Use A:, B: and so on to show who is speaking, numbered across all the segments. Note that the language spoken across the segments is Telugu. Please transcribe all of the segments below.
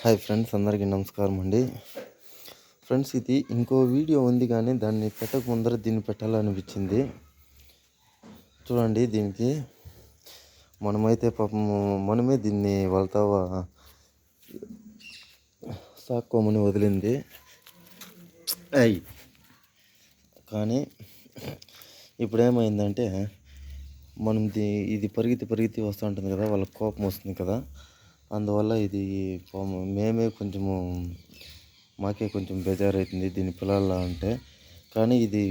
A: హాయ్ ఫ్రెండ్స్ అందరికీ నమస్కారం అండి. ఫ్రెండ్స్ ఇది ఇంకో వీడియో ఉంది కానీ దాన్ని పెట్టక ముందర దీన్ని పెట్టాలనిపించింది. చూడండి దీనికి. మనమైతే పాపం మనమే దీన్ని వాళ్ళతో సాక్కోమని వదిలింది. అయ్యి కానీ ఇప్పుడేమైందంటే మనం ఇది పరిగెత్తి పరిగెత్తి వస్తూ ఉంటుంది కదా వాళ్ళకి కోపం వస్తుంది కదా. అందువల్ల ఇది పాపం మేమే కొంచెము మాకే కొంచెం బేజారవుతుంది దీని పిల్లల అంటే. కానీ ఇది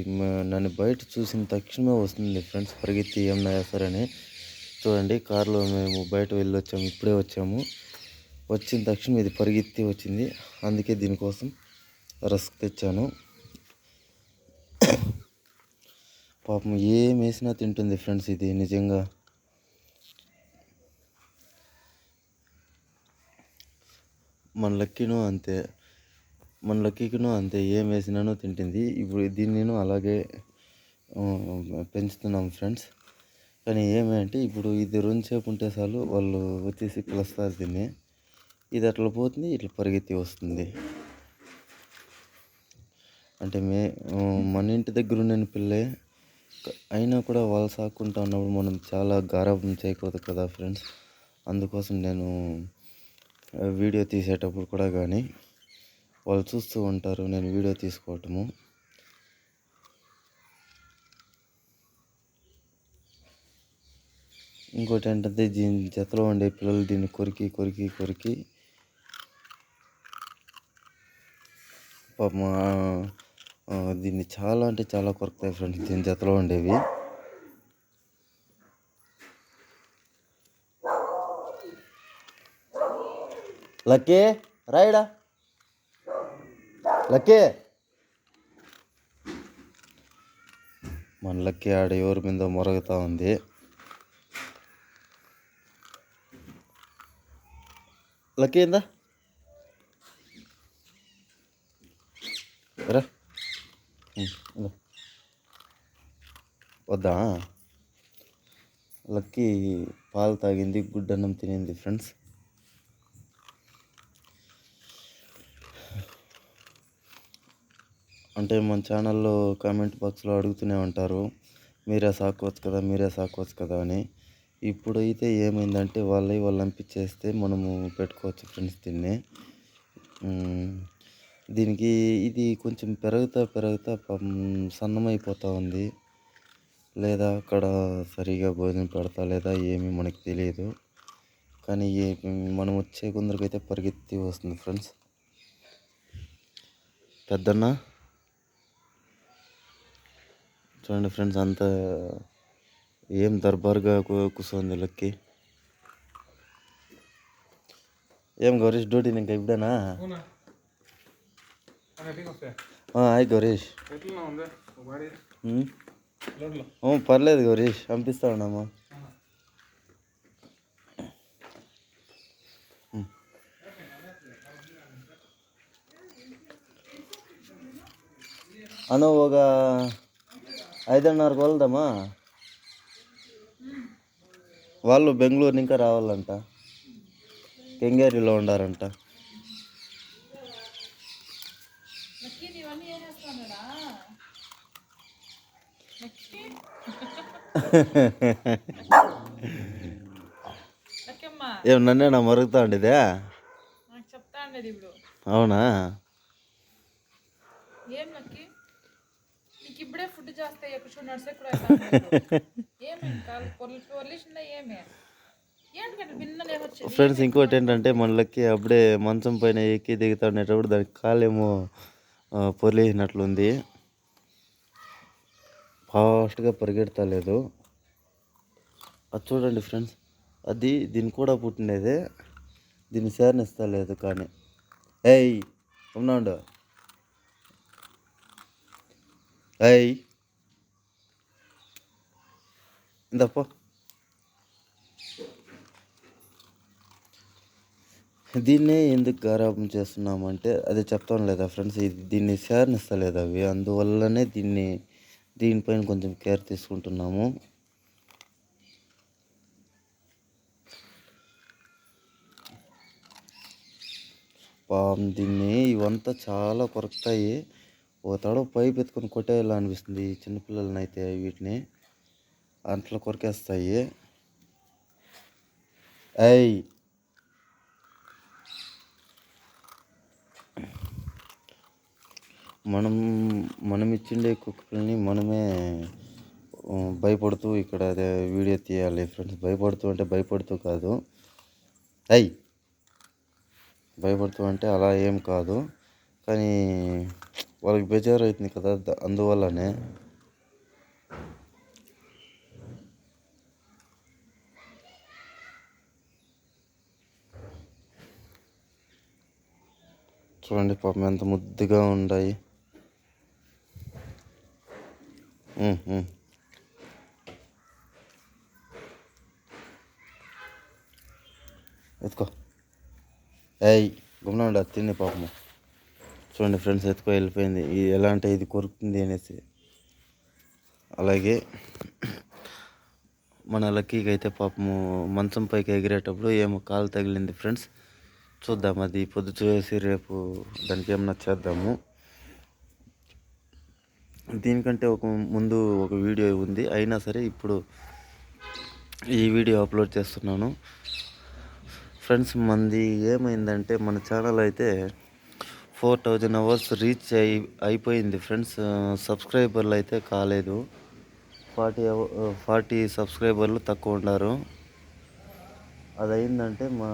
A: నన్ను బయట చూసిన తక్షణమే వస్తుంది ఫ్రెండ్స్ పరిగెత్తి ఏమన్నా వేస్తారని చూడండి కారులో మేము బయట వెళ్ళి వచ్చాము ఇప్పుడే వచ్చాము. వచ్చిన తక్షణం ఇది పరిగెత్తి వచ్చింది. అందుకే దీనికోసం రస్క్ తెచ్చాను. పాపం ఏం వేసినా తింటుంది ఫ్రెండ్స్ ఇది నిజంగా. మన లక్కీను అంతే. మన లక్కీకిను అంతే. ఏం వేసినానో తింటుంది. ఇప్పుడు దీన్ని అలాగే పెంచుతున్నాం ఫ్రెండ్స్. కానీ ఏమంటే ఇప్పుడు ఇది రెండు సేపు ఉంటే చాలు వాళ్ళు వచ్చేసి పిలుస్తారు దీన్ని. ఇది అట్లా పోతుంది ఇట్లా పరిగెత్తి వస్తుంది. అంటే మే మన ఇంటి దగ్గర ఉన్న పిల్లే అయినా కూడా వాళ్ళు సాక్కుంటా ఉన్నప్పుడు మనం చాలా గారాబం చేయకూడదు కదా ఫ్రెండ్స్. అందుకోసం నేను వీడియో తీసేటప్పుడు కూడా కానీ వాళ్ళు చూస్తూ ఉంటారు నేను వీడియో తీసుకోవటము. ఇంకోటి ఏంటంటే దీని జతలో ఉండే పిల్లలు దీన్ని కొరికి కొరికి కొరికి పాప దీన్ని చాలా అంటే చాలా కొరుకుతాయి ఫ్రెండ్స్ దీని జతలో ఉండేవి. లక్కీ రాయడా లక్కీ? మన లక్కీ ఆడ ఎవరి మీద మొరగతా ఉంది? లక్కీ ఏందా రా వద్దా? లక్కీ పాలు తాగింది గుడ్డన్నం తినింది ఫ్రెండ్స్. అంటే మన ఛానల్లో కామెంట్ బాక్స్లో అడుగుతూనే ఉంటారు మీరే సాకోవచ్చు కదా మీరే సాకోవచ్చు కదా అని. ఇప్పుడైతే ఏమైందంటే వాళ్ళే వాళ్ళు పంపించేస్తే మనము పెట్టుకోవచ్చు ఫ్రెండ్స్ దీన్ని. దీనికి ఇది కొంచెం పెరుగుతా పెరుగుతా సన్నమైపోతూ ఉంది. లేదా అక్కడ సరిగా భోజనం పెడతా లేదా ఏమీ మనకి తెలియదు. కానీ మనం వచ్చే కొందరికైతే పరిగెత్తి వస్తుంది ఫ్రెండ్స్. పెద్దన్న? చూడండి ఫ్రెండ్స్ అంత ఏం దర్బార్గా కూర్చోంది లక్కి. ఏం గౌరీష్ డ్యూటీ ఇంకా ఇప్పుడేనా? హాయ్ గౌరీష్. పర్లేదు గౌరీష్ పంపిస్తా ఉన్నామా అను ఒక ఐదున్నరకు వెళ్దామా? వాళ్ళు బెంగళూరు ఇంకా రావాలంట. కెంగేరిలో ఉండారంట. ఏం నన్నే నా మరుగుతా ఉండేదే? అవునా?
B: ఏం నీకు ఇప్పుడే ఫుడ్ చేస్తే ఎక్కువ నడిసే కూడా ఏమి ఏమి?
A: ఫ్రెండ్స్ ఇంకోటి ఏంటంటే మనలకి అప్పుడే మంచం పైన ఎక్కి దిగుతా ఉండేటప్పుడు దానికి కాలేమో పొర్లేసినట్లుంది ఫాస్ట్గా పరిగెడతా లేదు అది చూడండి ఫ్రెండ్స్ అది దీని కూడా పుట్టినదే దీన్ని సేరనిస్తా లేదు కానీ. ఏయ్ ఉన్నాడు ఏయ్ இந்தப்போ దీన్నే ఎందుకు గారాబం చేస్తున్నామంటే అది చెప్తాను లేదా ఫ్రెండ్స్ ఇది దీన్ని సేరనిస్తలేదు అవి అందువల్లనే దీన్ని దీనిపైన కొంచెం కేర్ తీసుకుంటున్నాము. పాపం దీన్ని ఇవంతా చాలా కొరకుతాయి ఒక తడవ పైపు ఎత్తుకొని కొట్టేయాలి అనిపిస్తుంది ఈ చిన్నపిల్లలని అయితే వీటిని అంట్లో కొరికేస్తాయి. ఐ మనం మనం ఇచ్చిండే కుక్క మనమే భయపడుతూ ఇక్కడ అదే వీడియో తీయాలి ఫ్రెండ్స్. భయపడుతూ అంటే భయపడుతూ కాదు. అయ్ భయపడుతూ అంటే అలా ఏం కాదు. కానీ వాళ్ళకి బేజారు అవుతుంది కదా అందువల్లనే. చూడండి పాపం ఎంత ముద్దుగా ఉన్నాయి ఎత్తుకో. ఏయ్ గుమ్మ అది తిని పాపము. చూడండి ఫ్రెండ్స్ ఎత్తుకో వెళ్ళిపోయింది. ఇది ఎలా అంటే ఇది కొరుకుతుంది అనేసి. అలాగే మన లక్కీకి అయితే పాపము మంచం పైకి ఎగిరేటప్పుడు ఏమో కాలు తగిలింది ఫ్రెండ్స్. చూద్దాం అది పొద్దు చూసి రేపు దానికి ఏమన్నా చేద్దాము. దీనికంటే ఒక ముందు ఒక వీడియో ఉంది. అయినా సరే ఇప్పుడు ఈ వీడియో అప్లోడ్ చేస్తున్నాను. ఫ్రెండ్స్ మంది ఏమైందంటే మన ఛానల్ అయితే ఫోర్ థౌజండ్ అవర్స్ రీచ్ అయి అయిపోయింది ఫ్రెండ్స్. సబ్స్క్రైబర్లు అయితే కాలేదు. ఫార్టీ ఫార్టీ సబ్స్క్రైబర్లు తక్కువ ఉన్నారు. అది అయిందంటే మా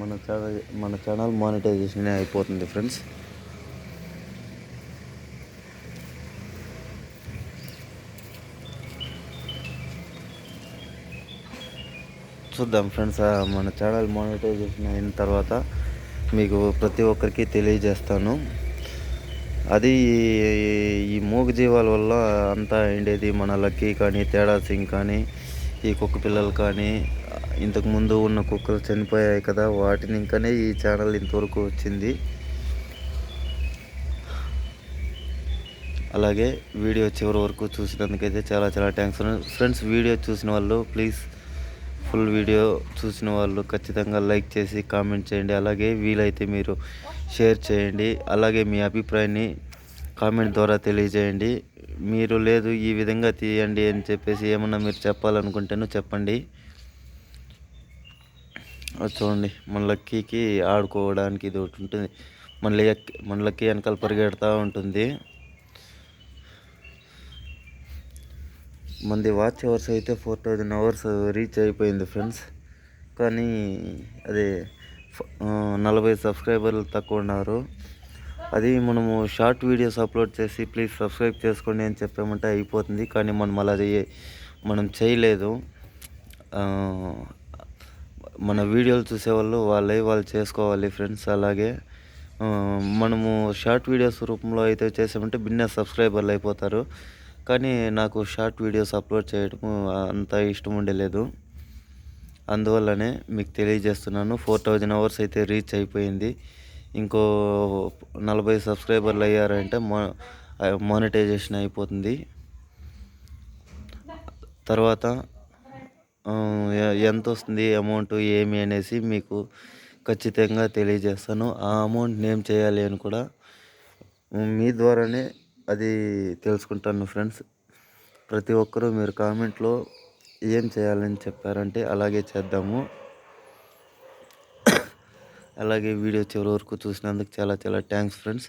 A: మన ఛానల్ మన ఛానల్ మానిటైజేషన్ అయిపోతుంది ఫ్రెండ్స్. చూద్దాం ఫ్రెండ్స్ మన ఛానల్ మానిటైజేషన్ అయిన తర్వాత మీకు ప్రతి ఒక్కరికి తెలియజేస్తాను. అది ఈ- మూగజీవాల వల్ల అంతా అయ్యేది మన లక్కీ కానీ తేడా సింగ్ కానీ ఈ కుక్క పిల్లలు కానీ ఇంతకుముందు ఉన్న కుక్కలు చనిపోయాయి కదా వాటిని ఇంకానే ఈ ఛానల్ ఇంతవరకు వచ్చింది. అలాగే వీడియో చివరి వరకు చూసినందుకైతే చాలా చాలా థ్యాంక్స్. ఫ్రెండ్స్ వీడియో చూసిన వాళ్ళు ప్లీజ్ ఫుల్ వీడియో చూసిన వాళ్ళు ఖచ్చితంగా లైక్ చేసి కామెంట్ చేయండి. అలాగే వీలైతే మీరు షేర్ చేయండి. అలాగే మీ అభిప్రాయాన్ని కామెంట్ ద్వారా తెలియజేయండి. మీరు లేదు ఈ విధంగా తీయండి అని చెప్పేసి ఏమన్నా మీరు చెప్పాలనుకుంటేనో చెప్పండి. చూడండి మన లక్కీకి ఆడుకోవడానికి ఇది ఒకటి ఉంటుంది. మన లక్కీ మన లక్కీ వెనకాల పరిగెడతా ఉంటుంది. మంది వాచ్ అవర్స్ అయితే ఫోర్ థౌజండ్ అవర్స్ రీచ్ అయిపోయింది ఫ్రెండ్స్ కానీ అదే నలభై సబ్స్క్రైబర్లు తక్కువ ఉన్నారు. అది మనము షార్ట్ వీడియోస్ అప్లోడ్ చేసి ప్లీజ్ సబ్స్క్రైబ్ చేసుకోండి అని చెప్పామంటే అయిపోతుంది. కానీ మనం అలా మనం చేయలేదు. మన వీడియోలు చూసేవాళ్ళు వాళ్ళే వాళ్ళు చేసుకోవాలి ఫ్రెండ్స్ అలాగే. మనము షార్ట్ వీడియోస్ రూపంలో అయితే చేసామంటే బిన్న సబ్స్క్రైబర్లు అయిపోతారు. కానీ నాకు షార్ట్ వీడియోస్ అప్లోడ్ చేయడం అంత ఇష్టం ఉండలేదు. అందువల్లనే మీకు తెలియజేస్తున్నాను. ఫోర్ థౌజండ్ అవర్స్ అయితే రీచ్ అయిపోయింది. ఇంకో నలభై సబ్స్క్రైబర్లు అయ్యారంటే మా మానిటైజేషన్ అయిపోతుంది. తర్వాత ఎంత వస్తుంది అమౌంట్ ఏమి అనేసి మీకు ఖచ్చితంగా తెలియజేస్తాను. ఆ అమౌంట్ నేమ్ చేయాలి అని కూడా మీ ద్వారానే అది తెలుసుకుంటాను ఫ్రెండ్స్. ప్రతి ఒక్కరూ మీరు కామెంట్లో ఏం చేయాలని చెప్పారంటే అలాగే చేద్దాము. అలాగే వీడియో చివరి వరకు చూసినందుకు చాలా చాలా థ్యాంక్స్ ఫ్రెండ్స్.